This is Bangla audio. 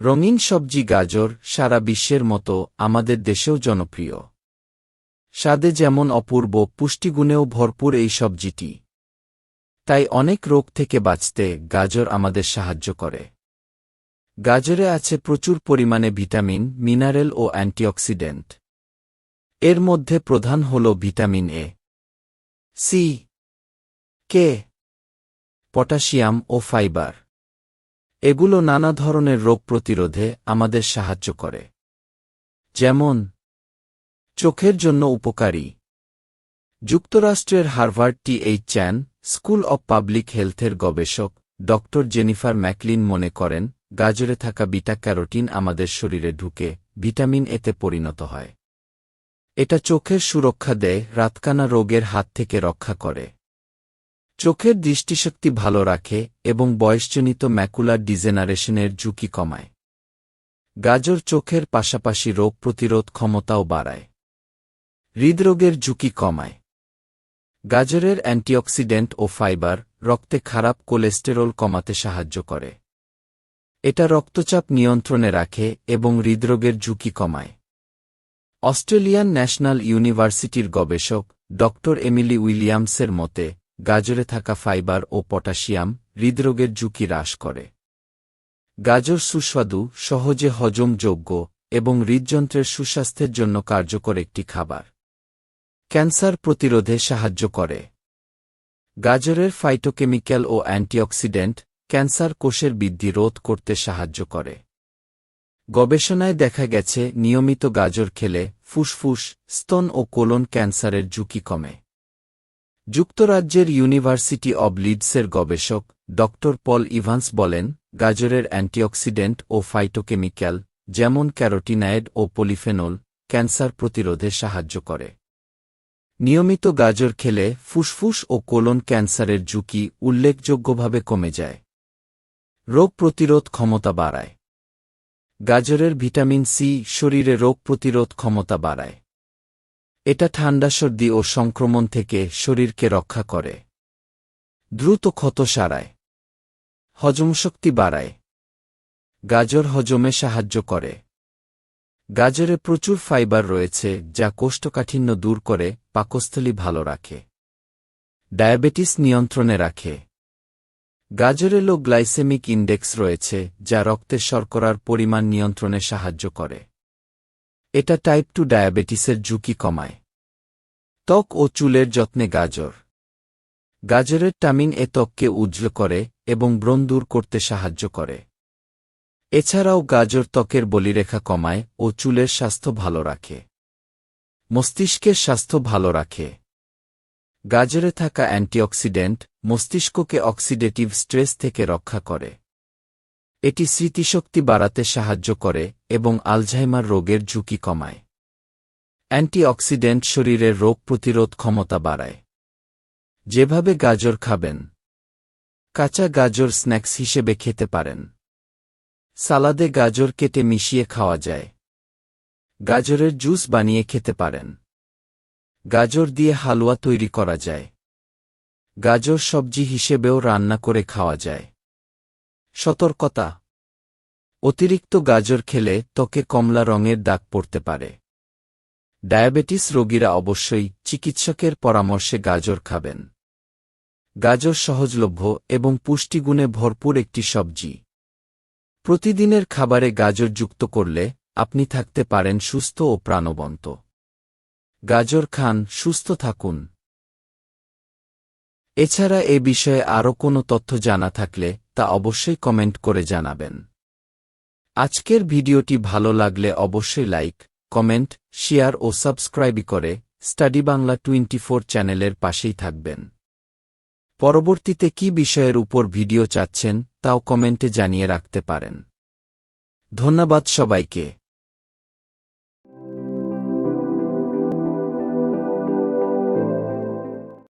রঙিন সবজি গাজর সারা বিশ্বের মতো আমাদের দেশেও জনপ্রিয়। স্বাদে যেমন অপূর্ব, পুষ্টিগুণেও ভরপুর এই সবজিটি। তাই অনেক রোগ থেকে বাঁচতে গাজর আমাদের সাহায্য করে। গাজরে আছে প্রচুর পরিমাণে ভিটামিন, মিনারেল ও অ্যান্টিঅক্সিডেন্ট। এর মধ্যে প্রধান হল vitamin A, C, K, potassium O fibre. এগুলো নানা ধরনের রোগ প্রতিরোধে আমাদের সাহায্য করে। যেমন, চোখের জন্য উপকারী। যুক্তরাষ্ট্রের Harvard T H Chan, school of public হেলথের গবেষক ড জেনিফার ম্যাকলিন মনে করেন, গাজরে থাকা বিটা ক্যারোটিন আমাদের শরীরে ঢুকে ভিটামিন এতে পরিণত হয়। এটা চোখের সুরক্ষা দেয়, রাতকানা রোগের হাত থেকে রক্ষা করে। চোখের দৃষ্টিশক্তি ভালো রাখে এবং বয়সজনিত ম্যাকুলার ডিজেনারেশনের ঝুঁকি কমায়। গাজর চোখের পাশাপাশি রোগ প্রতিরোধ ক্ষমতাও বাড়ায়। হৃদরোগের ঝুঁকি কমায়। গাজরের অ্যান্টিঅক্সিডেন্ট ও ফাইবার রক্তে খারাপ কোলেস্টেরল কমাতে সাহায্য করে। এটা রক্তচাপ নিয়ন্ত্রণে রাখে এবং হৃদরোগের ঝুঁকি কমায়। অস্ট্রেলিয়ান ন্যাশনাল ইউনিভার্সিটির গবেষক ড এমিলি উইলিয়ামসের মতে গাজরে থাকা ফাইবার ও পটাশিয়াম হৃদরোগের ঝুঁকি হ্রাস করে। গাজর সুস্বাদু, সহজে হজমযোগ্য এবং হৃদযন্ত্রের সুস্বাস্থ্যের জন্য কার্যকর একটি খাবার। ক্যান্সার প্রতিরোধে সাহায্য করে। গাজরের ফাইটোকেমিক্যাল ও অ্যান্টিঅক্সিডেন্ট ক্যান্সার কোষের বৃদ্ধি রোধ করতে সাহায্য করে। গবেষণায় দেখা গেছে, নিয়মিত গাজর খেলে ফুসফুস, স্তন ও কোলন ক্যান্সারের ঝুঁকি কমে। যুক্তরাজ্যের ইউনিভার্সিটি অব লিডসের গবেষক ড পল ইভান্স বলেন, গাজরের অ্যান্টিঅক্সিডেন্ট ও ফাইটোকেমিক্যাল যেমন ক্যারোটিনায়েড ও পলিফেনল, ক্যান্সার প্রতিরোধে সাহায্য করে। নিয়মিত গাজর খেলে ফুসফুস ও কোলন ক্যান্সারের ঝুঁকি উল্লেখযোগ্যভাবে কমে যায়। রোগ প্রতিরোধ ক্ষমতা বাড়ায়। গাজরের ভিটামিন সি শরীরে রোগ প্রতিরোধ ক্ষমতা বাড়ায়। এটা ঠান্ডা সর্দি ও সংক্রমণ থেকে শরীরকে রক্ষা করে। দ্রুত ক্ষত সারায়। হজমশক্তি বাড়ায়। গাজর হজমে সাহায্য করে। গাজরে প্রচুর ফাইবার রয়েছে, যা কোষ্ঠকাঠিন্য দূর করে, পাকস্থলী ভালো রাখে। ডায়াবেটিস নিয়ন্ত্রণে রাখে। গাজরে লো গ্লাইসেমিক ইন্ডেক্স রয়েছে, যা রক্তের শর্করার পরিমাণ নিয়ন্ত্রণে সাহায্য করে। এটা টাইপ টু ডায়াবেটিসের ঝুঁকি কমায়। ত্বক ও চুলের যত্নে গাজর। গাজরের টামিন এ ত্বককে উজ্জ্বল করে এবং ব্রণ দূর করতে সাহায্য করে। এছাড়াও গাজর ত্বকের বলিরেখা কমায় ও চুলের স্বাস্থ্য ভালো রাখে। মস্তিষ্কের স্বাস্থ্য ভালো রাখে। গাজরে থাকা অ্যান্টিঅক্সিডেন্ট মস্তিষ্ককে অক্সিডেটিভ স্ট্রেস থেকে রক্ষা করে। এটি স্মৃতিশক্তি বাড়াতে সাহায্য করে এবং আলঝাইমার রোগের ঝুঁকি কমায়। অ্যান্টিঅক্সিডেন্ট শরীরের রোগ প্রতিরোধ ক্ষমতা বাড়ায়। যেভাবে গাজর খাবেন, কাঁচা গাজর স্ন্যাক্স হিসেবে খেতে পারেন। সালাদে গাজর কেটে মিশিয়ে খাওয়া যায়। গাজরের জুস বানিয়ে খেতে পারেন। গাজর দিয়ে হালুয়া তৈরি করা যায়। গাজর সবজি হিসেবেও রান্না করে খাওয়া যায়। সতর্কতা। অতিরিক্ত গাজর খেলে ত্বকে কমলা রঙের দাগ পড়তে পারে। ডায়াবেটিস রোগীরা অবশ্যই চিকিৎসকের পরামর্শে গাজর খাবেন। গাজর সহজলভ্য এবং পুষ্টিগুণে ভরপুর একটি সবজি। প্রতিদিনের খাবারে গাজর যুক্ত করলে আপনি থাকতে পারেন সুস্থ ও প্রাণবন্ত। গাজর খান, সুস্থ থাকুন। এছাড়া এ বিষয়ে আরও কোনো তথ্য জানা থাকলে তা অবশ্যই কমেন্ট করে জানাবেন। আজকের ভিডিওটি ভালো লাগলে অবশ্যই লাইক, কমেন্ট, শেয়ার ও সাবস্ক্রাইবই করে স্টাডি বাংলা টোয়েন্টি চ্যানেলের পাশেই থাকবেন। পরবর্তীতে কি বিষয়ের উপর ভিডিও চাচ্ছেন তাও কমেন্টে জানিয়ে রাখতে পারেন। ধন্যবাদ সবাইকে।